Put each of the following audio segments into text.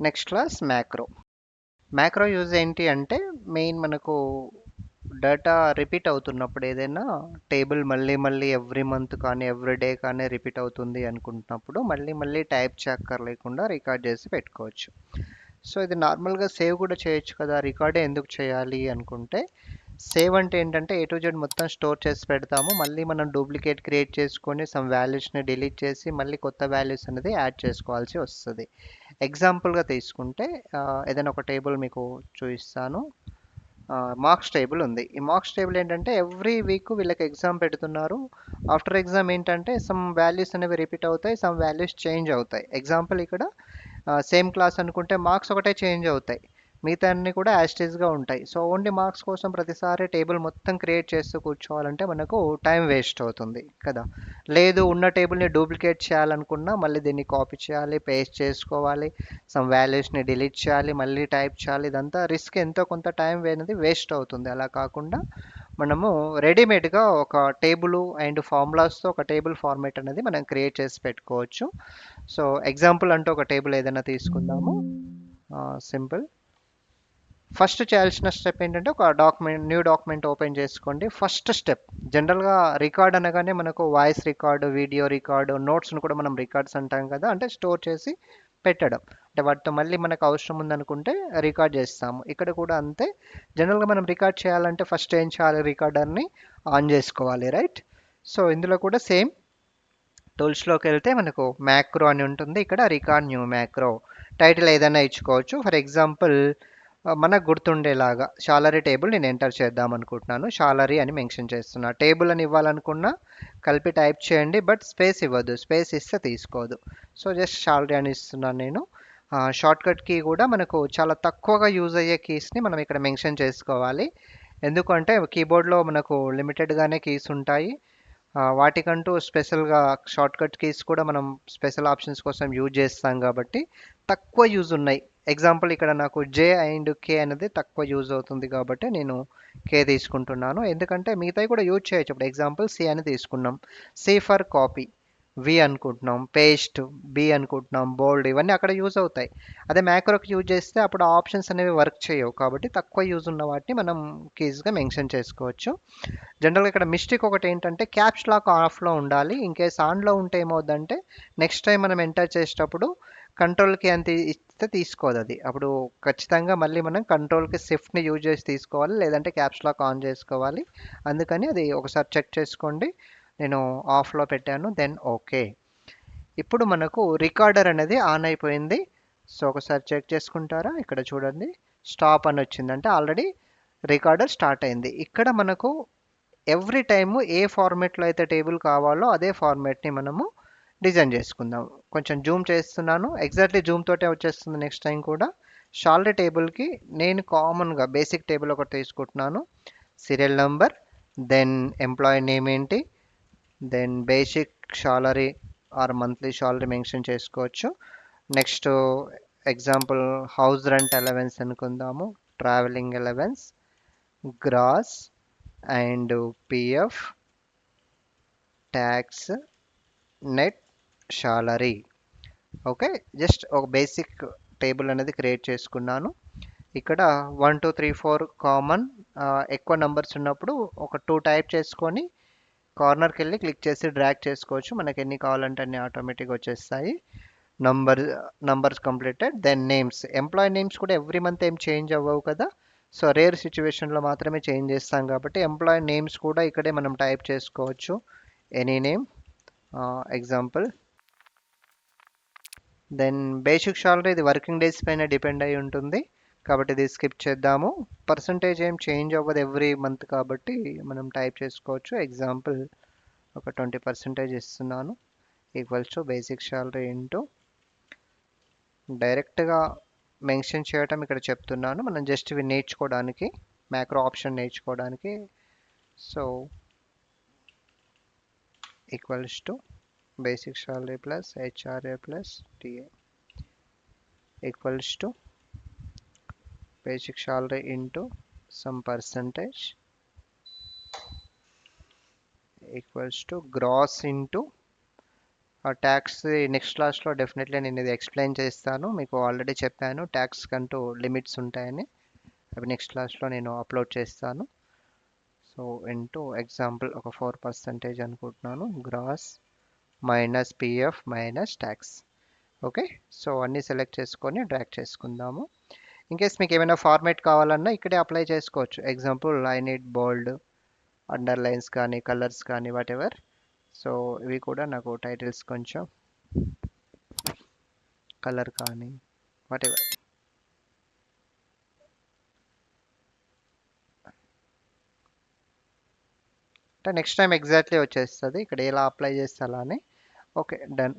Next class macro macro use ఏంటి అంటే main మనకు డేటా రిపీట్ అవుతున్నప్పుడు ఏదైనా టేబుల్ మళ్ళీ మళ్ళీ ఎవ్రీ మంత్ కానీ ఎవ్రీ డే కానీ రిపీట్ అవుతుంది అనుకుంటున్నప్పుడు మళ్ళీ మళ్ళీ టైప్ చేక్కర్ లేకుండా రికార్డ్ చేసి పెట్టుకోవచ్చు. సో ఇది నార్మల్గా సేవ్ కూడా చేయొచ్చు కదా రికార్డే ఎందుకు చేయాలి అనుకుంటే సేవ్ అంటే ఏంటంటే ఏ టు జెడ్ మొత్తం స్టోర్ చేసి పెడతాము. మళ్ళీ మనం డూప్లికేట్ క్రియేట్ చేసుకొని సమ్ వాల్యూస్ని డిలీట్ చేసి మళ్ళీ కొత్త వాల్యూస్ అనేది యాడ్ చేసుకోవాల్సి వస్తుంది. ఎగ్జాంపుల్గా తీసుకుంటే ఏదైనా ఒక టేబుల్ మీకు చూపిస్తాను. మార్క్స్ టేబుల్ ఉంది. ఈ మార్క్స్ టేబుల్ ఏంటంటే ఎవ్రీ వీక్ వీళ్ళకి ఎగ్జామ్ పెడుతున్నారు. ఆఫ్టర్ ఎగ్జామ్ ఏంటంటే సమ్ వాల్యూస్ అనేవి రిపీట్ అవుతాయి సమ్ వాల్యూస్ చేంజ్ అవుతాయి. ఎగ్జాంపుల్ ఇక్కడ సేమ్ క్లాస్ అనుకుంటే మార్క్స్ ఒకటే చేంజ్ అవుతాయి. మిగతా అన్ని కూడా యాస్టేజ్గా ఉంటాయి. సో ఓన్లీ మార్క్స్ కోసం ప్రతిసారి టేబుల్ మొత్తం క్రియేట్ చేస్తూ కూర్చోవాలంటే మనకు టైం వేస్ట్ అవుతుంది కదా? లేదు ఉన్న టేబుల్ని డూప్లికేట్ చేయాలనుకున్నా మళ్ళీ దీన్ని కాపీ చేయాలి పేస్ట్ చేసుకోవాలి సమ్ వాల్యూస్ని డిలీట్ చేయాలి మళ్ళీ టైప్ చేయాలి ఇదంతా రిస్క్ ఎంతో కొంత టైం అనేది వేస్ట్ అవుతుంది. అలా కాకుండా మనము రెడీమేడ్గా ఒక టేబుల్ అండ్ ఫార్ములాస్తో ఒక టేబుల్ ఫార్మేట్ అనేది మనం క్రియేట్ చేసి పెట్టుకోవచ్చు. సో ఎగ్జాంపుల్ అంటూ ఒక టేబుల్ ఏదైనా తీసుకుందాము. సింపుల్ ఫస్ట్ చేయాల్సిన స్టెప్ ఏంటంటే ఒక డాక్యుమెంట్ న్యూ డాక్యుమెంట్ ఓపెన్ చేసుకోండి. ఫస్ట్ స్టెప్ జనరల్గా రికార్డ్ అనగానే మనకు వాయిస్ రికార్డు వీడియో రికార్డు నోట్స్ను కూడా మనం రికార్డ్స్ అంటాం కదా అంటే స్టోర్ చేసి పెట్టడం. అంటే వాటితో మళ్ళీ మనకు అవసరం ఉందనుకుంటే రికార్డ్ చేస్తాము. ఇక్కడ కూడా అంతే. జనరల్గా మనం రికార్డ్ చేయాలంటే ఫస్ట్ ఏం చేయాలి? రికార్డర్ని ఆన్ చేసుకోవాలి రైట్? సో ఇందులో కూడా సేమ్. టూల్స్లోకి వెళ్తే మనకు మ్యాక్రో అని ఉంటుంది. ఇక్కడ రికార్డ్ న్యూ మ్యాక్రో టైటిల్ ఏదైనా ఇచ్చుకోవచ్చు. ఫర్ ఎగ్జాంపుల్ మనకు గుర్తుండేలాగా శాలరీ టేబుల్ నేను ఎంటర్ చేద్దాం అనుకుంటున్నాను. శాలరీ అని మెన్షన్ చేస్తున్నా. టేబుల్ అని ఇవ్వాలనుకున్నా కలిపి టైప్ చేయండి బట్ స్పేస్ ఇవ్వద్దు స్పేస్ ఇస్తే తీసుకోదు. సో జస్ట్ శాలరీ అని ఇస్తున్నాను నేను. షార్ట్కట్ కీ కూడా మనకు చాలా తక్కువగా యూజ్ అయ్యే కీస్ని మనం ఇక్కడ మెన్షన్ చేసుకోవాలి. ఎందుకంటే కీబోర్డ్లో మనకు లిమిటెడ్గానే కీస్ ఉంటాయి. వాటికంటూ స్పెషల్గా షార్ట్కట్ కీస్ కూడా మనం స్పెషల్ ఆప్షన్స్ కోసం యూజ్ చేస్తాం కాబట్టి తక్కువ యూజ్ ఉన్నాయి. ఎగ్జాంపుల్ ఇక్కడ నాకు జే అండ్ కే అనేది తక్కువ యూజ్ అవుతుంది కాబట్టి నేను కే తీసుకుంటున్నాను. ఎందుకంటే మిగతావి కూడా యూజ్ చేయొచ్చు. ఇప్పుడు ఎగ్జాంపుల్ సి అని తీసుకున్నాం. సి ఫర్ కాపీ వి అనుకుంటున్నాం. పేస్ట్ బి అనుకుంటున్నాం. బోల్డ్ ఇవన్నీ అక్కడ యూజ్ అవుతాయి. అదే మ్యాక్రోకి యూజ్ చేస్తే అప్పుడు ఆప్షన్స్ అనేవి వర్క్ చేయవు. కాబట్టి తక్కువ యూజ్ ఉన్న వాటిని మనం కీజ్గా మెన్షన్ చేసుకోవచ్చు. జనరల్గా ఇక్కడ మిస్టేక్ ఒకటి ఏంటంటే క్యాప్స్ లాక్ ఆఫ్లో ఉండాలి. ఇన్ కేస్ ఆన్లో ఉంటే ఏమవుద్దంటే నెక్స్ట్ టైం మనం ఎంటర్ చేసేటప్పుడు కంట్రోల్కి అంత ఇస్తే తీసుకోదు అది. అప్పుడు ఖచ్చితంగా మళ్ళీ మనం కంట్రోల్కి షిఫ్ట్ని యూజ్ చేసి తీసుకోవాలి లేదంటే క్యాప్స్ లాక్ ఆన్ చేసుకోవాలి. అందుకని అది ఒకసారి చెక్ చేసుకోండి. నేను ఆఫ్లో పెట్టాను దెన్ ఓకే. ఇప్పుడు మనకు రికార్డర్ అనేది ఆన్ అయిపోయింది. సో ఒకసారి చెక్ చేసుకుంటారా? ఇక్కడ చూడండి. స్టాప్ అని వచ్చింది అంటే ఆల్రెడీ రికార్డర్ స్టార్ట్ అయింది. ఇక్కడ మనకు ఎవ్రీ టైము ఏ ఫార్మేట్లో అయితే టేబుల్ కావాలో అదే ఫార్మేట్ని మనము డిజైన్ చేసుకుందాం. కొంచెం జూమ్ చేస్తున్నాను. ఎగ్జాక్ట్లీ జూమ్ తోటే వచ్చేస్తుంది నెక్స్ట్ టైం కూడా. షాలరీ టేబుల్కి నేను కామన్గా బేసిక్ టేబుల్ ఒకటి తీసుకుంటున్నాను. Serial number then employee name ఏంటి then basic salary or monthly salary mention చేసుకోవచ్చు. Next example house rent allowance అనుకుందాము. Travelling allowance gross and PF tax net salary okay just ఒక basic table అనేది create చేసుకున్నాను. ఇక్కడ one two three four common ఎక్కువ numbers ఉన్నప్పుడు ఒక two type చేసుకొని కార్నర్కి వెళ్ళి క్లిక్ చేసి డ్రాగ్ చేసుకోవచ్చు. మనకి ఎన్ని కావాలంటే అన్ని ఆటోమేటిక్గా వచ్చేస్తాయి. Number numbers completed then names employee names కూడా ఎవ్రీ మంత్ ఏం చేంజ్ అవ్వవు కదా? సో రేర్ సిచ్యువేషన్లో మాత్రమే చేంజ్ చేస్తాం కాబట్టి ఎంప్లాయీ నేమ్స్ కూడా ఇక్కడే మనం టైప్ చేసుకోవచ్చు. Any name example then basic salary ఇది వర్కింగ్ డేస్ పైన డిపెండ్ అయి ఉంటుంది. కాబట్టి ఇది స్కిప్ చేద్దాము. పర్సంటేజ్ ఏం చేంజ్ అవ్వదు ఎవ్రీ మంత్ కాబట్టి మనం టైప్ చేసుకోవచ్చు. ఎగ్జాంపుల్ ఒక ట్వంటీ పర్సెంటేజ్ ఇస్తున్నాను. Equals to basic salary into డైరెక్ట్గా మెన్షన్ చేయటం ఇక్కడ చెప్తున్నాను. మనం జస్ట్ ఇవి నేర్చుకోవడానికి మ్యాక్రో ఆప్షన్ నేర్చుకోవడానికి. So equals to basic salary plus HRA plus TA equals to basic salary into some percentage equals to gross into ఆ ట్యాక్స్ నెక్స్ట్ క్లాస్లో డెఫినెట్లీ నేను ఇది ఎక్స్ప్లెయిన్ చేస్తాను. మీకు ఆల్రెడీ చెప్పాను. ట్యాక్స్ కంటూ లిమిట్స్ ఉంటాయని. అవి నెక్స్ట్ క్లాస్లో నేను అప్లోడ్ చేస్తాను. సో ఇంటూ ఎగ్జాంపుల్ ఒక ఫోర్ పర్సెంటేజ్ అనుకుంటున్నాను. Gross minus PF minus tax okay so అన్నీ సెలెక్ట్ చేసుకొని డ్రాక్ చేసుకుందాము. ఇన్కేస్ మీకు ఏమైనా ఫార్మేట్ కావాలన్నా ఇక్కడే అప్లై చేసుకోవచ్చు. Example line it bold underlines కానీ కలర్స్ కానీ వాట్ ఎవర్ సో ఇవి కూడా నాకు టైటిల్స్ కొంచెం కలర్ కానీ వాట్ ఎవర్ అంటే నెక్స్ట్ టైం ఎగ్జాక్ట్లీ వచ్చేస్తుంది. ఇక్కడ ఎలా అప్లై చేస్తే అలా అని. ఓకే డన్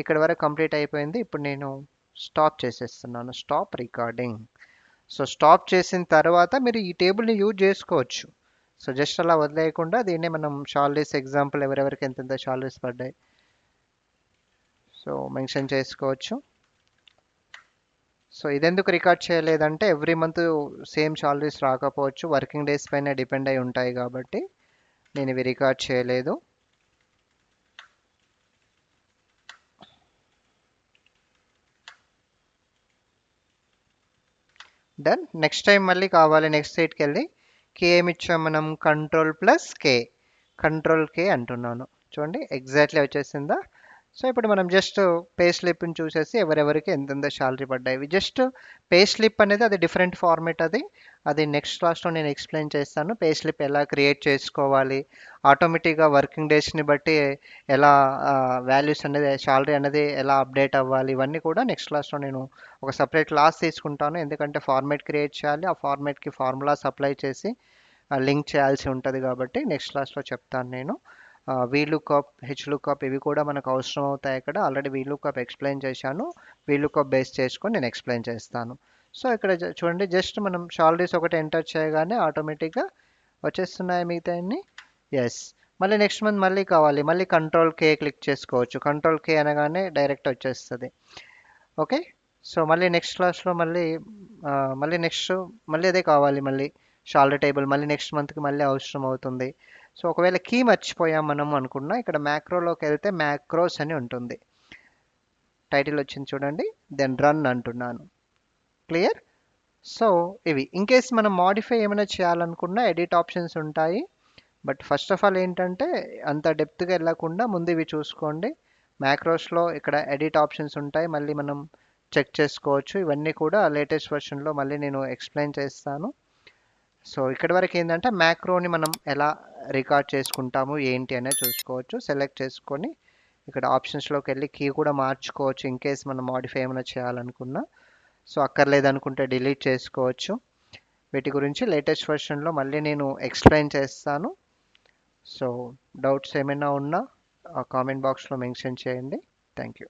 ఇక్కడ వరకు కంప్లీట్ అయిపోయింది. ఇప్పుడు నేను స్టాప్ చేసేస్తున్నాను. స్టాప్ రికార్డింగ్ సో స్టాప్ చేసిన తర్వాత మీరు ఈ టేబుల్ని యూజ్ చేసుకోవచ్చు. సో జస్ట్ అలా వదిలేయకుండా దీన్నే మనం షార్లీస్ ఎగ్జాంపుల్ ఎవరెవరికి ఎంతెంత షార్లీస్ పడ్డాయి. సో మెన్షన్ చేసుకోవచ్చు. సో ఇదెందుకు రికార్డ్ చేయలేదంటే ఎవ్రీ మంత్ సేమ్ శాలరీస్ రాకపోవచ్చు. వర్కింగ్ డేస్ పైన డిపెండ్ అయి ఉంటాయి కాబట్టి. నేను ఇవి రికార్డ్ చేయలేదు. డన్ నెక్స్ట్ టైం మళ్ళీ కావాలి. నెక్స్ట్ సైట్కి వెళ్ళి కే ఏమి ఇచ్చాం మనం? Control plus K control K అంటున్నాను. చూడండి ఎగ్జాక్ట్లీ వచ్చేసిందా? సో ఇప్పుడు మనం జస్ట్ పే స్లిప్ని చూసేసి ఎవరెవరికి ఎంతెంత శాలరీ పడ్డాయి. జస్ట్ పే స్లిప్ అనేది అది డిఫరెంట్ ఫార్మేట్ అది. అది నెక్స్ట్ క్లాస్లో నేను ఎక్స్ప్లెయిన్ చేస్తాను. పే స్లిప్ ఎలా క్రియేట్ చేసుకోవాలి? ఆటోమేటిక్గా వర్కింగ్ డేస్ని బట్టి ఎలా వాల్యూస్ అనేది శాలరీ అనేది ఎలా అప్డేట్ అవ్వాలి? ఇవన్నీ కూడా నెక్స్ట్ క్లాస్లో నేను ఒక సపరేట్ క్లాస్ తీసుకుంటాను. ఎందుకంటే ఫార్మేట్ క్రియేట్ చేయాలి. ఆ ఫార్మేట్కి ఫార్ములాస్ అప్లై చేసి లింక్ చేయాల్సి ఉంటుంది కాబట్టి నెక్స్ట్ క్లాస్లో చెప్తాను నేను. వీలుకప్ హెచ్లుకప్ ఇవి కూడా మనకు అవసరం అవుతాయి ఇక్కడ ఆల్రెడీ వీలుకప్ ఎక్స్ప్లెయిన్ చేశాను. వీలుకప్ బేస్ చేసుకొని నేను ఎక్స్ప్లెయిన్ చేస్తాను. సో ఇక్కడ చూడండి జస్ట్ మనం శాలరీస్ ఒకటి ఎంటర్ చేయగానే ఆటోమేటిక్గా వచ్చేస్తున్నాయి మిగతా ఎస్ మళ్ళీ నెక్స్ట్ మంత్ మళ్ళీ కావాలి. మళ్ళీ కంట్రోల్ కే క్లిక్ చేసుకోవచ్చు. కంట్రోల్ కే అనగానే డైరెక్ట్ వచ్చేస్తుంది. ఓకే? సో మళ్ళీ నెక్స్ట్ క్లాస్లో మళ్ళీ మళ్ళీ నెక్స్ట్ మళ్ళీ అదే కావాలి మళ్ళీ. శాలరీ టేబుల్ మళ్ళీ నెక్స్ట్ మంత్కి మళ్ళీ అవసరం అవుతుంది. సో ఒకవేళ కీ మర్చిపోయాం మనం అనుకున్నా ఇక్కడ మ్యాక్రోలోకి వెళ్తే మ్యాక్రోస్ అని ఉంటుంది. టైటిల్ వచ్చింది చూడండి దెన్ రన్ అంటున్నాను. క్లియర్ సో ఇవి. ఇన్ కేస్ మనం మాడిఫై ఏమైనా చేయాలనుకున్నా ఎడిట్ ఆప్షన్స్ ఉంటాయి. బట్ ఫస్ట్ ఆఫ్ ఆల్ ఏంటంటే అంత డెప్త్గా వెళ్ళకుండా ముందు ఇవి చూసుకోండి. మ్యాక్రోస్లో ఇక్కడ ఎడిట్ ఆప్షన్స్ ఉంటాయి. మళ్ళీ మనం చెక్ చేసుకోవచ్చు. ఇవన్నీ కూడా లేటెస్ట్ వర్షన్లో మళ్ళీ నేను ఎక్స్ప్లెయిన్ చేస్తాను. సో ఇక్కడ వరకు ఏంటంటే మ్యాక్రోని మనం ఎలా రికార్డ్ చేసుకుంటాము ఏంటి అనేది చూసుకోవచ్చు. సెలెక్ట్ చేసుకొని ఇక్కడ ఆప్షన్స్లోకి వెళ్ళి కీ కూడా మార్చుకోవచ్చు ఇన్ కేస్ మనం మాడిఫై ఏమైనా చేయాలనుకున్నా. సో అక్కర్లేదనుకుంటే డిలీట్ చేసుకోవచ్చు. వీటి గురించి లేటెస్ట్ వెర్షన్లో మళ్ళీ నేను ఎక్స్ప్లెయిన్ చేస్తాను. సో డౌట్స్ ఏమైనా ఉన్నా కామెంట్ బాక్స్లో మెన్షన్ చేయండి. Thank you.